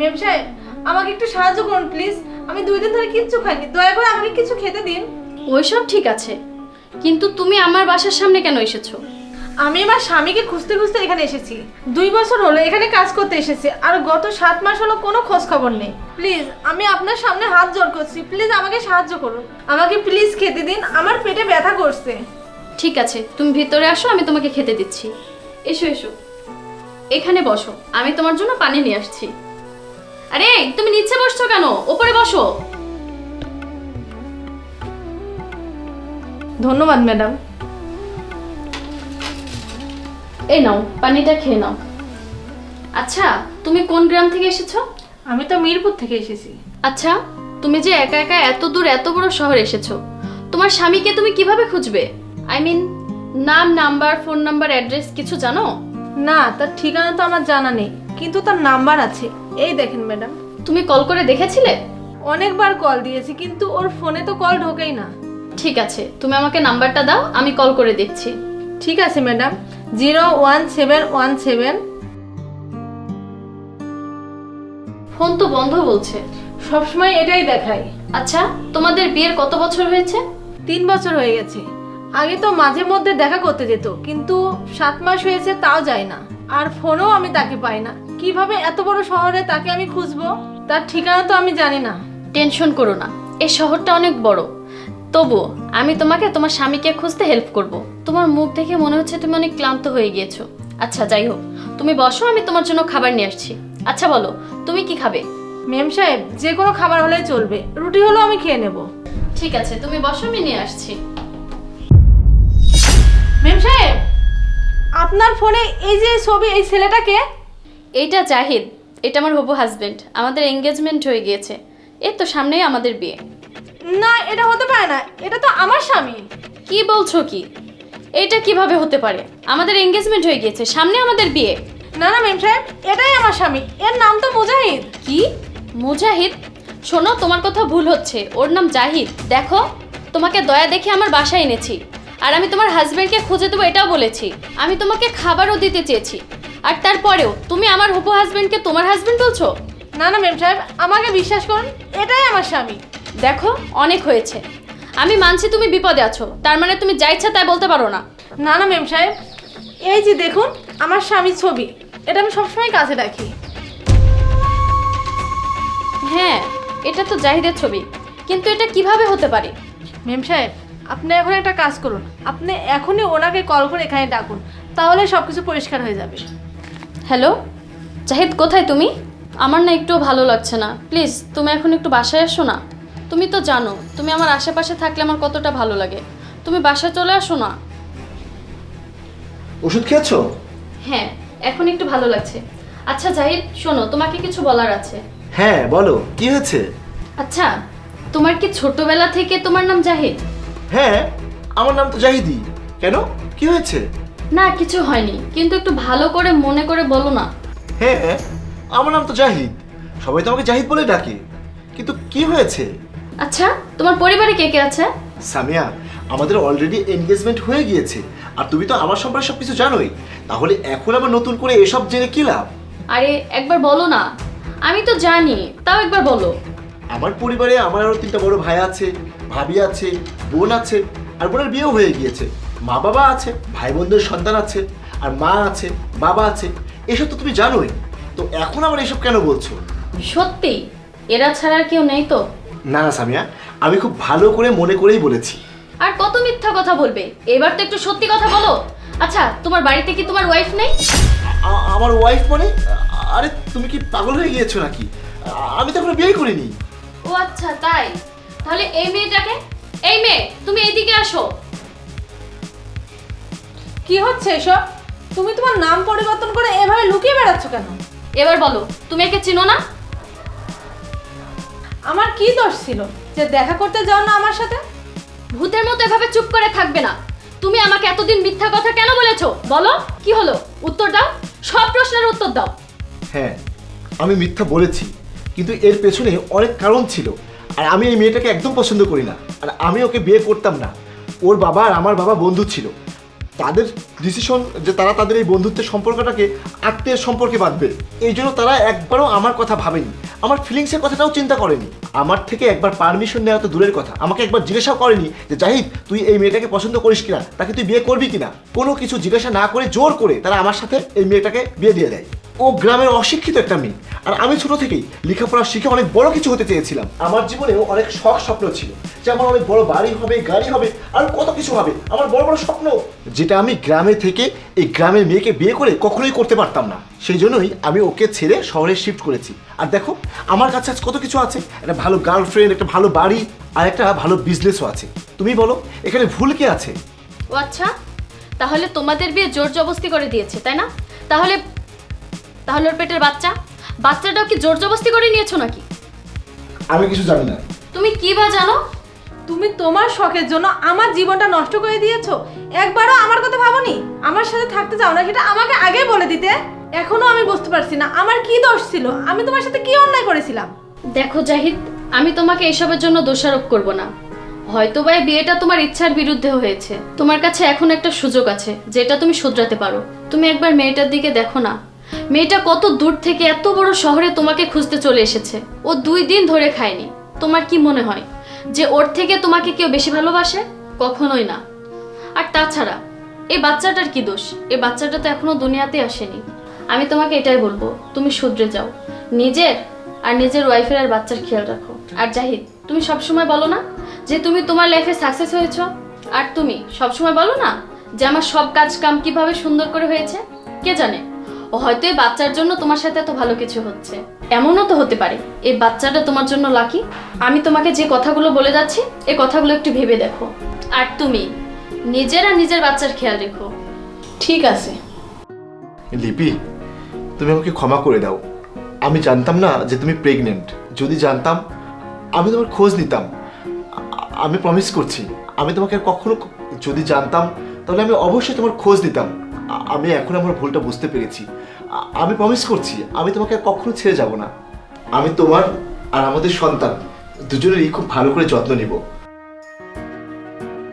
মেম সাহেব আমাকে একটু সাহায্য করুন প্লিজ আমি দুই দিন ধরে কিচ্ছু খাইনি। দয়া করে আমাকে কিছু খেতে দিন। ওইসব ঠিক আছে। কিন্তু তুমি আমার বাসার সামনে কেন এসেছ? আমি আমার স্বামীকে খুঁজতে খুঁজতে এখানে এসেছি। দুই বছর হলো এখানে কাজ করতে এসেছি। আর গত সাত মাস হলো কোনো খোঁজ খবর নেই। প্লিজ আমি আপনার সামনে হাত জোর করছি। প্লিজ আমাকে সাহায্য করুন। আমাকে প্লিজ খেতে দিন। আমার পেটে ব্যথা করছে। ঠিক আছে তুমি ভিতরে আসো আমি তোমাকে খেতে দিচ্ছি। এসো এসো। এখানে বসো। আমি তোমার জন্য পানি নিয়ে আসছি। আরে তুমি নিচে বসছো কেন? ওপরে বসো। ধন্যবাদ ম্যাডাম। এই নাও পানিটা খেয়ে নাও। আচ্ছা তুমি কোন গ্রাম থেকে এসেছ? আমি তো মিরপুর থেকে এসেছি। আচ্ছা তুমি যে একা একা এত দূর এত বড় শহর এসেছ তোমার স্বামীকে তুমি কীভাবে খুঁজবে? আই মিন নাম নাম্বার ফোন নাম্বার অ্যাড্রেস কিছু জানো? না তার ঠিকানা তো আমার জানা নেই। কিন্তু তার নাম্বার আছে। এই দেখেন ম্যাডাম। তুমি কল করে দেখেছিলে? অনেকবার কল দিয়েছি কিন্তু ওর ফোনে তো কল ঢোকেই না। ঠিক আছে তুমি আমাকে নাম্বারটা দাও আমি কল করে দেখছি। ঠিক আছে madam. Zero one seven one seven. Phone তো বন্ধ বলছে। সবসময় এটাই দেখায়। আচ্ছা তোমাদের বিয়ের কত বছর হয়েছে? তিন বছর হয়ে গেছে। আগে তো মাঝে মধ্যে দেখা করতে যেত কিন্তু সাত মাস হয়েছে তাও যায় না। আর ফোনও আমি তাকে পাই না। কীভাবে এত বড় শহরে তাকে আমি খুঁজবো? তার ঠিকানা তো আমি জানি না। টেনশন করো না। এই শহরটা অনেক বড়। তবু আমি তোমাকে তোমার স্বামীকে খুঁজতে হেল্প করব। তোমার মুখ দেখে মনে হচ্ছে তুমি অনেক ক্লান্ত হয়ে গিয়েছো। আচ্ছা যাই হোক। তুমি বসো আমি তোমার জন্য খাবার নিয়ে আসছি। আচ্ছা বলো তুমি কি খাবে? মেম সাহেব যে কোনো খাবার হলেই চলবে। রুটি হলেও আমি খেয়ে নেব। ঠিক আছে তুমি বসো আমি নিয়ে আসছি। মেম সাহেব আপনার ফোনে এই যে ছবি এই ছেলেটাকে এইটা জাহিদ এটা আমার হবু হাজবেন্ড আমাদের এঙ্গেজমেন্ট হয়ে গিয়েছে। এই তো সামনেই আমাদের বিয়ে। না এটা হতে পারে না এটা তো আমার স্বামী। কি বলছো কি? এটা কীভাবে হতে পারে? আমাদের এঙ্গেজমেন্ট হয়ে গিয়েছে সামনে আমাদের বিয়ে। না না মেম সাহেব এটাই আমার স্বামী এর নাম তো মুজাহিদ। কি? মুজাহিদ? শোনো তোমার কথা ভুল হচ্ছে ওর নাম জাহিদ। দেখো তোমাকে দয়া দেখে আমার বাসায় এনেছি। আর আমি তোমার হাজবেন্ডকে খুঁজে দেবো এটাও বলেছি। আমি তোমাকে খাবারও দিতে চেয়েছি। আর তারপরেও তুমি আমার হবু হাজবেন্ডকে তোমার হাজবেন্ড বলছো? না না মেম সাহেব আমাকে বিশ্বাস করুন এটাই আমার স্বামী। দেখো অনেক হয়েছে। আমি মানছি তুমি বিপদে আছো তার মানে তুমি যা ইচ্ছা তাই বলতে পারো না। না না মেম সাহেব এই যে দেখুন আমার স্বামীর ছবি এটা আমি সবসময় কাছে রাখি। হ্যাঁ এটা তো জাহিদের ছবি কিন্তু এটা কীভাবে হতে পারে? মেম সাহেব আপনি এখন একটা কাজ করুন আপনি এখনই ওনাকে কল করে এখানে ডাকুন তাহলে সব কিছু পরিষ্কার হয়ে যাবে। হ্যালো? জাহিদ কোথায় তুমি? আমার না একটু ভালো লাগছে না। প্লিজ তুমি এখন একটু বাসায় এসো না। তুমি তো জানো তুমি আমার আশেপাশে থাকলে আমার কতটা ভালো লাগে। তুমি বাসায় চলে আসো না। ওষুধ খেয়েছো? হ্যাঁ এখন একটু ভালো লাগছে। আচ্ছা জাহিদ শোনো তোমাকে কিছু বলার আছে। হ্যাঁ বলো কি হয়েছে? আচ্ছা তোমার কি ছোটবেলা থেকে তোমার নাম জাহিদ? হ্যাঁ আমার নাম তো জাহিদি কেন? কি হয়েছে? না কিছু হয়নি। কিন্তু একটু ভালো করে মনে করে বলো না। হ্যাঁ আমার নাম তো জাহিদ। সবাই তো আমাকে জাহিদ বলে ডাকে। কিন্তু কি হয়েছে? আচ্ছা তোমার পরিবারে কে কে আছে? সামিয়া আমাদের অলরেডি এনগেজমেন্ট হয়ে গিয়েছে। আর তুমি তো আমার সম্পর্কে সব কিছু জানোই। তাহলে এখন আবার নতুন করে এসব জেনে কি লাভ? আরে একবার বলো না। আমি তো জানি তাও একবার বলো। আমার পরিবারে আমার আরও তিনটা বড় ভাই আছে ভাবি আছে বোন আছে আর বোনের বিয়েও হয়ে গিয়েছে। মা বাবা আছে ভাই বোনদের সন্তান আছে আর মা আছে বাবা আছে এসব তো তুমি জানোই। তো এখন আবার এসব কেন বলছো? সত্যি? এরা ছাড়া আর কেউ নেই তো? না না সামিয়া আমি খুব ভালো করে মনে করেই বলেছি। আর কত মিথ্যা কথা বলবে? এবার তো একটু সত্যি কথা বলো। আচ্ছা তোমার বাড়িতে কি তোমার ওয়াইফ নেই? আ- আমার ওয়াইফ মানে? আরে তুমি কি পাগল হয়ে গিয়েছো নাকি? আ- আমি তো এখনও বিয়ে করিনি। ও আচ্ছা তাই। তাহলে এই মেয়েটাকে? এই মেয়ে তুমি এইদিকে আসো। কি হচ্ছে এসব? তুমি তোমার নাম পরিবর্তন করে এভাবে লুকিয়ে বেড়াচ্ছ কেন? এবার বলো তুমি একে চিনো না? আমার কি দোষ ছিল যে দেখা করতে যাও না আমার সাথে? ভূতের মতো এভাবে চুপ করে থাকবে না। তুমি আমাকে এতদিন মিথ্যা কথা কেন বলেছ? বলো কি হলো? উত্তর দাও সব প্রশ্নের উত্তর দাও। হ্যাঁ আমি মিথ্যা বলেছি কিন্তু এর পেছনে অনেক কারণ ছিল আর আমি এই মেয়েটাকে একদম পছন্দ করি না আর আমি ওকে বিয়ে করতাম না। ওর বাবা আর আমার বাবা বন্ধু ছিল। তাদের ডিসিশন যে তারা তাদের এই বন্ধুত্বের সম্পর্কটাকে আত্মীয়ের সম্পর্কে বাঁধবে। এই জন্য তারা একবারও আমার কথা ভাবেনি। আমার ফিলিংসের কথাটাও চিন্তা করেনি। আমার থেকে একবার পারমিশন নেওয়া তো দূরের কথা। আমাকে একবার জিজ্ঞাসাও করেনি যে, জাহিদ, তুই এই মেয়েটাকে পছন্দ করিস কিনা? তাকে তুই বিয়ে করবি কিনা? কোনো কিছু জিজ্ঞাসা না করে জোর করে তারা আমার সাথে এই মেয়েটাকে বিয়ে দিয়ে দেয়। ও গ্রামের অশিক্ষিত একটা মেয়ে। আর আমি ছোট থেকেই লেখাপড়া শিখে অনেক বড় কিছু হতে চেয়েছিলাম। আমার জীবনেও অনেক শখ স্বপ্ন ছিল। যে আমার অনেক বড় বাড়ি হবে, গাড়ি হবে, আর কত কিছু হবে। আমার বড় বড় স্বপ্ন, যেটা আমি গ্রামে থেকে এই গ্রামের মেয়েকে বিয়ে করে কখনোই করতে পারতাম না। সেই জন্যই আমি ওকে ছেড়ে শহরে শিফট করেছি। আর দেখো, আমার কাছে আজ কত কিছু আছে। একটা ভালো গার্লফ্রেন্ড একটা ভালো বাড়ি, আর একটা ভালো বিজনেসও আছে। তুমি বলো, এখানে ভুল কি আছে? ও আচ্ছা তাহলে তোমাদের বিয়ে জোর জবস্তি করে দিয়েছে, তাই না? তাহলে তাহলে ওর পেটের বাচ্চা? বাচ্চাটাও কি জোর জবস্তি করে নিয়েছো নাকি? আমি কিছু জানি না। তুমি কি বা জানো? তুমি তোমার শখের জন্য আমার জীবনটা নষ্ট করে দিয়েছ। একবারও আমার কথা ভাবোনি? আমার সাথে থাকতে চাও না সেটা আমাকে আগে বলে দিতে। এখনও আমি বুঝতে পারছি না আমার কি দোষ ছিল? আমি তোমার সাথে কি অন্যায় করেছিলাম? দেখো জাহিদ আমি তোমাকে এসবের জন্য দোষারোপ করব না। হয়তো বা এই বিয়েটা তোমার ইচ্ছার বিরুদ্ধে হয়েছে। তোমার কাছে এখন একটা সুযোগ আছে যেটা তুমি শুধরাতে পারো। তুমি একবার মেয়েটার দিকে দেখো না। মেয়েটা কত দূর থেকে এত বড় শহরে তোমাকে খুঁজতে চলে এসেছে। ও দুই দিন ধরে খায়নি। তোমার কি মনে হয় যে ওর থেকে তোমাকে কেউ বেশি ভালোবাসে? কখনোই না। আর তাছাড়া এই বাচ্চাটার কি দোষ? এই বাচ্চাটা তো এখনও দুনিয়াতে আসেনি। আমি তোমাকে এটাই বলব, তুমি শুধরে যাও। নিজের আর নিজের ওয়াইফের আর বাচ্চার খেয়াল রাখো। আর জাহিদ, তুমি সবসময় বলো না যে তুমি তোমার লাইফে সাকসেস হয়েছ? আর তুমি সবসময় বলো না যে আমার সব কাজ কাম কীভাবে সুন্দর করে হয়েছে? কে জানে? হয়তো এই বাচ্চার জন্য তোমার সাথে এত ভালো কিছু হচ্ছে। এমনও তো হতে পারে এই বাচ্চাটা তোমার জন্য লাকি আমি তোমাকে যে কথাগুলো বলে যাচ্ছি এই কথাগুলো একটু ভেবে দেখো। আর তুমি নিজের আর নিজের বাচ্চার খেয়াল রেখো। ঠিক আছে। লিপি তুমি আমাকে ক্ষমা করে দাও। আমি জানতাম না যে তুমি প্রেগনেন্ট যদি জানতাম আমি তোমার খোঁজ নিতাম। আমি প্রমিস করছি আমি তোমাকে কখনো যদি জানতাম তাহলে আমি অবশ্যই তোমার খোঁজ নিতাম। আ- আমি এখন আমার ভুলটা বুঝতে পেরেছি। আমি প্রমিস করছি, আমি তোমাকে আর কখনো ছেড়ে যাব না। আমি তোমার আর আমাদের সন্তান, দুজনেরই খুব ভালো করে যত্ন নিব।